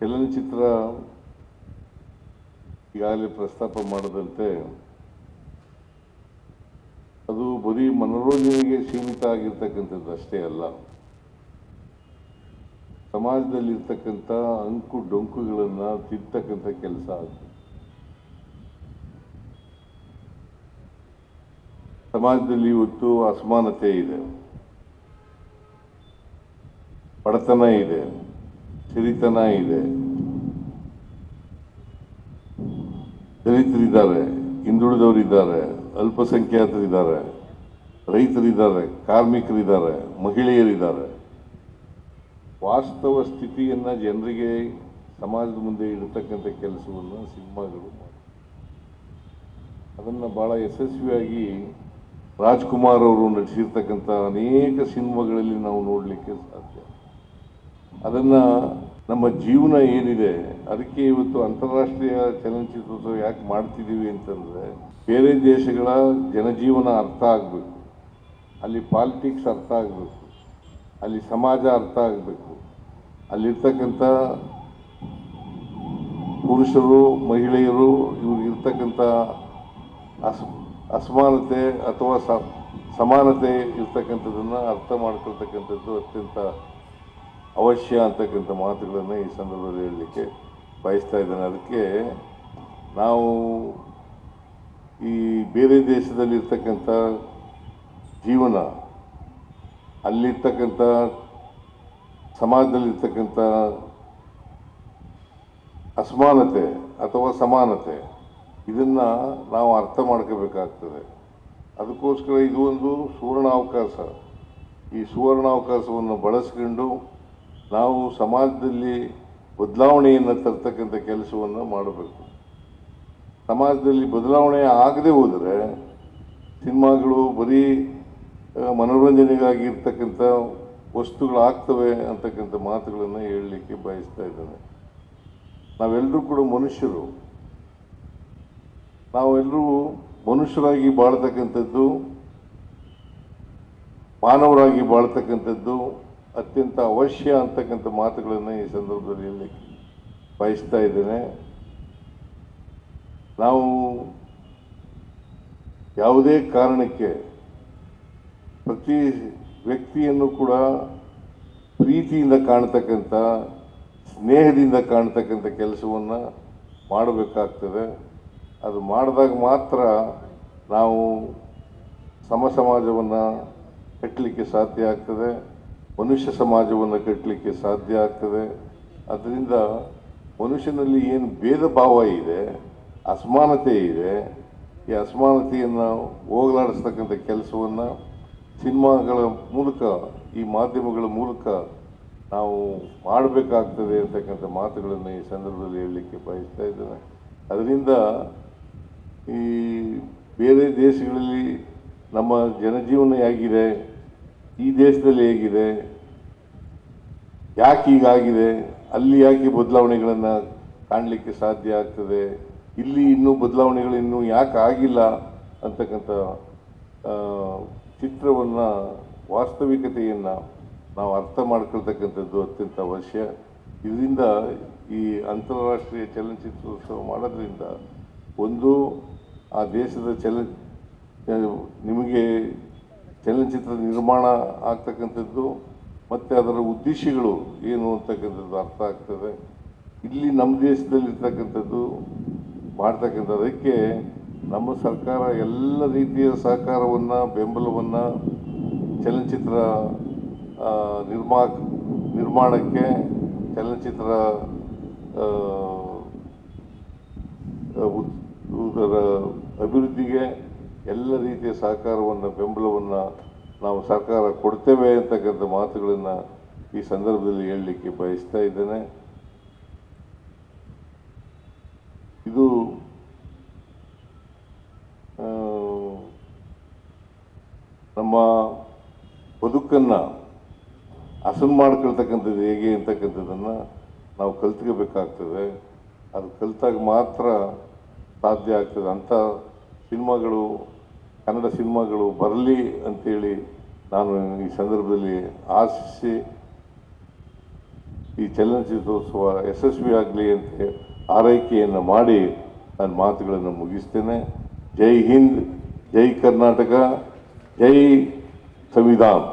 ಚಲನಚಿತ್ರ ಈಗಾಗಲೇ ಪ್ರಸ್ತಾಪ ಮಾಡದಂತೆ ಅದು ಬರೀ ಮನೋರಂಜನೆಗೆ ಸೀಮಿತ ಆಗಿರ್ತಕ್ಕಂಥದ್ದು ಅಷ್ಟೇ ಅಲ್ಲ. ಸಮಾಜದಲ್ಲಿರ್ತಕ್ಕಂಥ ಅಂಕು ಡೊಂಕುಗಳನ್ನು ತಿದ್ದತಕ್ಕಂಥ ಕೆಲಸ ಅದು. ಸಮಾಜದಲ್ಲಿ ಇವತ್ತು ಅಸಮಾನತೆ ಇದೆ. ಬಡತನ ಇದೆ. ಸಿರಿತನ ಇದೆ. ದಲಿತರಿದ್ದಾರೆ, ಹಿಂದುಳಿದವರಿದ್ದಾರೆ, ಅಲ್ಪಸಂಖ್ಯಾತರಿದ್ದಾರೆ, ರೈತರಿದ್ದಾರೆ, ಕಾರ್ಮಿಕರಿದ್ದಾರೆ, ಮಹಿಳೆಯರಿದ್ದಾರೆ. ವಾಸ್ತವ ಸ್ಥಿತಿಯನ್ನು ಜನರಿಗೆ ಸಮಾಜದ ಮುಂದೆ ಇಡತಕ್ಕಂಥ ಕೆಲಸವನ್ನು ಸಿನಿಮಾಗಳು ಅದನ್ನು ಭಾಳ ಯಶಸ್ವಿಯಾಗಿ ರಾಜ್ಕುಮಾರ್ ಅವರು ನಟಿಸಿರ್ತಕ್ಕಂಥ ಅನೇಕ ಸಿನಿಮಾಗಳಲ್ಲಿ ನಾವು ನೋಡಲಿಕ್ಕೆ ಸಾಧ್ಯ. ಅದನ್ನು ನಮ್ಮ ಜೀವನ ಏನಿದೆ, ಅದಕ್ಕೆ ಇವತ್ತು ಅಂತಾರಾಷ್ಟ್ರೀಯ ಚಲನಚಿತ್ರೋತ್ಸವ ಯಾಕೆ ಮಾಡ್ತಿದ್ದೀವಿ ಅಂತಂದರೆ, ಬೇರೆ ದೇಶಗಳ ಜನಜೀವನ ಅರ್ಥ ಆಗಬೇಕು. ಅಲ್ಲಿ ಪಾಲಿಟಿಕ್ಸ್ ಅರ್ಥ ಆಗಬೇಕು. ಅಲ್ಲಿ ಸಮಾಜ ಅರ್ಥ ಆಗಬೇಕು. ಅಲ್ಲಿರ್ತಕ್ಕಂಥ ಪುರುಷರು, ಮಹಿಳೆಯರು ಇವ್ರಿಗಿರ್ತಕ್ಕಂಥ ಅಸ್, ಅಸಮಾನತೆ ಅಥವಾ ಸಮಾನತೆ ಇರ್ತಕ್ಕಂಥದ್ದನ್ನು ಅರ್ಥ ಮಾಡ್ಕೊಳ್ತಕ್ಕಂಥದ್ದು ಅತ್ಯಂತ ಅವಶ್ಯ ಅಂತಕ್ಕಂಥ ಮಾತುಗಳನ್ನು ಈ ಸಂದರ್ಭದಲ್ಲಿ ಹೇಳಲಿಕ್ಕೆ ಬಯಸ್ತಾ ಇದ್ದೇನೆ. ಅದಕ್ಕೆ ನಾವು ಈ ಬೇರೆ ದೇಶದಲ್ಲಿರ್ತಕ್ಕಂಥ ಜೀವನ, ಅಲ್ಲಿರ್ತಕ್ಕಂಥ ಸಮಾಜದಲ್ಲಿರ್ತಕ್ಕಂಥ ಅಸಮಾನತೆ ಅಥವಾ ಸಮಾನತೆ, ಇದನ್ನು ನಾವು ಅರ್ಥ ಮಾಡ್ಕೋಬೇಕಾಗ್ತದೆ. ಅದಕ್ಕೋಸ್ಕರ ಇದು ಒಂದು ಸುವರ್ಣಾವಕಾಶ. ಈ ಸುವರ್ಣಾವಕಾಶವನ್ನು ಬಳಸ್ಕೊಂಡು ನಾವು ಸಮಾಜದಲ್ಲಿ ಬದಲಾವಣೆಯನ್ನು ತರ್ತಕ್ಕಂಥ ಕೆಲಸವನ್ನು ಮಾಡಬೇಕು. ಸಮಾಜದಲ್ಲಿ ಬದಲಾವಣೆ ಆಗದೆ ಹೋದರೆ ಸಿನಿಮಾಗಳು ಬರೀ ಮನೋರಂಜನೆಗಾಗಿ ಇರ್ತಕ್ಕಂಥ ವಸ್ತುಗಳಾಗ್ತವೆ ಅಂತಕ್ಕಂಥ ಮಾತುಗಳನ್ನು ಹೇಳಲಿಕ್ಕೆ ಬಯಸ್ತಾ ಇದ್ದೇನೆ. ನಾವೆಲ್ಲರೂ ಕೂಡ ಮನುಷ್ಯರು. ನಾವೆಲ್ಲರೂ ಮನುಷ್ಯರಾಗಿ ಬಾಳ್ತಕ್ಕಂಥದ್ದು, ಮಾನವರಾಗಿ ಬಾಳ್ತಕ್ಕಂಥದ್ದು ಅತ್ಯಂತ ಅವಶ್ಯ ಅಂತಕ್ಕಂಥ ಮಾತುಗಳನ್ನು ಈ ಸಂದರ್ಭದಲ್ಲಿ ಇಲ್ಲಿ ಬಯಸ್ತಾ ಇದ್ದೇನೆ. ನಾವು ಯಾವುದೇ ಕಾರಣಕ್ಕೆ ಪ್ರತಿ ವ್ಯಕ್ತಿಯನ್ನು ಕೂಡ ಪ್ರೀತಿಯಿಂದ ಕಾಣ್ತಕ್ಕಂಥ, ಸ್ನೇಹದಿಂದ ಕಾಣ್ತಕ್ಕಂಥ ಕೆಲಸವನ್ನು ಮಾಡಬೇಕಾಗ್ತದೆ. ಅದು ಮಾಡಿದಾಗ ಮಾತ್ರ ನಾವು ಸಮ ಸಮಾಜವನ್ನು ಕಟ್ಟಲಿಕ್ಕೆ ಸಾಧ್ಯ ಆಗ್ತದೆ. ಮನುಷ್ಯ ಸಮಾಜವನ್ನು ಕಟ್ಟಲಿಕ್ಕೆ ಸಾಧ್ಯ ಆಗ್ತದೆ. ಅದರಿಂದ ಮನುಷ್ಯನಲ್ಲಿ ಏನು ಭೇದ ಭಾವ ಇದೆ, ಅಸಮಾನತೆ ಇದೆ, ಈ ಅಸಮಾನತೆಯನ್ನು ಹೋಗಲಾಡಿಸ್ತಕ್ಕಂಥ ಕೆಲಸವನ್ನು ಸಿನಿಮಾಗಳ ಮೂಲಕ, ಈ ಮಾಧ್ಯಮಗಳ ಮೂಲಕ ನಾವು ಮಾಡಬೇಕಾಗ್ತದೆ ಅಂತಕ್ಕಂಥ ಮಾತುಗಳನ್ನು ಈ ಸಂದರ್ಭದಲ್ಲಿ ಹೇಳಲಿಕ್ಕೆ ಬಯಸ್ತಾ ಇದ್ದೇನೆ. ಅದರಿಂದ ಈ ಬೇರೆ ದೇಶಗಳಲ್ಲಿ ನಮ್ಮ ಜನಜೀವನ ಹೇಗಿದೆ ಈ ದೇಶದಲ್ಲಿ ಹೇಗಿದೆ? ಯಾಕೆ ಹೀಗಾಗಿದೆ? ಅಲ್ಲಿ ಯಾಕೆ ಬದಲಾವಣೆಗಳನ್ನು ಕಾಣಲಿಕ್ಕೆ ಸಾಧ್ಯ ಆಗ್ತದೆ? ಇಲ್ಲಿ ಇನ್ನೂ ಬದಲಾವಣೆಗಳು ಇನ್ನೂ ಯಾಕೆ ಆಗಿಲ್ಲ ಅಂತಕ್ಕಂಥ ಚಿತ್ರವನ್ನು, ವಾಸ್ತವಿಕತೆಯನ್ನು ನಾವು ಅರ್ಥ ಮಾಡ್ಕೊಳ್ತಕ್ಕಂಥದ್ದು ಅತ್ಯಂತ ಅವಶ್ಯ. ಇದರಿಂದ ಈ ಅಂತಾರಾಷ್ಟ್ರೀಯ ಚಲನಚಿತ್ರೋತ್ಸವ ಮಾಡೋದ್ರಿಂದ ಒಂದು, ಆ ದೇಶದ ಚಲ ನಿಮಗೆ ಚಲನಚಿತ್ರ ನಿರ್ಮಾಣ ಆಗ್ತಕ್ಕಂಥದ್ದು, ಮತ್ತು ಅದರ ಉದ್ದೇಶಗಳು ಏನು ಅಂತಕ್ಕಂಥದ್ದು ಅರ್ಥ ಆಗ್ತದೆ. ಇಲ್ಲಿ ನಮ್ಮ ದೇಶದಲ್ಲಿರ್ತಕ್ಕಂಥದ್ದು ಮಾಡ್ತಕ್ಕಂಥ ಅದಕ್ಕೆ ನಮ್ಮ ಸರ್ಕಾರ ಎಲ್ಲ ರೀತಿಯ ಸಹಕಾರವನ್ನು, ಬೆಂಬಲವನ್ನು ಚಲನಚಿತ್ರ ನಿರ್ಮಾ ನಿರ್ಮಾಣಕ್ಕೆ ಚಲನಚಿತ್ರ ಅಭಿವೃದ್ಧಿಗೆ ಎಲ್ಲ ರೀತಿಯ ಸಹಕಾರವನ್ನು, ಬೆಂಬಲವನ್ನು ನಾವು ಸರ್ಕಾರ ಕೊಡ್ತೇವೆ ಅಂತಕ್ಕಂಥ ಮಾತುಗಳನ್ನು ಈ ಸಂದರ್ಭದಲ್ಲಿ ಹೇಳಲಿಕ್ಕೆ ಬಯಸ್ತಾ ಇದ್ದೇನೆ. ಇದು ನಮ್ಮ ಬದುಕನ್ನು ಹಸನ್ ಮಾಡ್ಕೊಳ್ತಕ್ಕಂಥದ್ದು ಹೇಗೆ ಅಂತಕ್ಕಂಥದ್ದನ್ನು ನಾವು ಕಲ್ತ್ಕೋಬೇಕಾಗ್ತದೆ. ಅದು ಕಲ್ತಾಗ ಮಾತ್ರ ಸಾಧ್ಯ ಆಗ್ತದೆ. ಅಂಥ ಸಿನಿಮಾಗಳು ಕನ್ನಡ ಸಿನಿಮಾಗಳು ಬರಲಿ ಅಂತೇಳಿ ನಾನು ಈ ಸಂದರ್ಭದಲ್ಲಿ ಆಶಿಸಿ ಈ ಚಲನಚಿತ್ರೋತ್ಸವ ಯಶಸ್ವಿಯಾಗಲಿ ಅಂತ ಆರೈಕೆಯನ್ನು ಮಾಡಿ ನನ್ನ ಮಾತುಗಳನ್ನು ಮುಗಿಸ್ತೇನೆ. ಜೈ ಹಿಂದ್, ಜೈ ಕರ್ನಾಟಕ, ಜೈ ಸಂವಿಧಾನ್.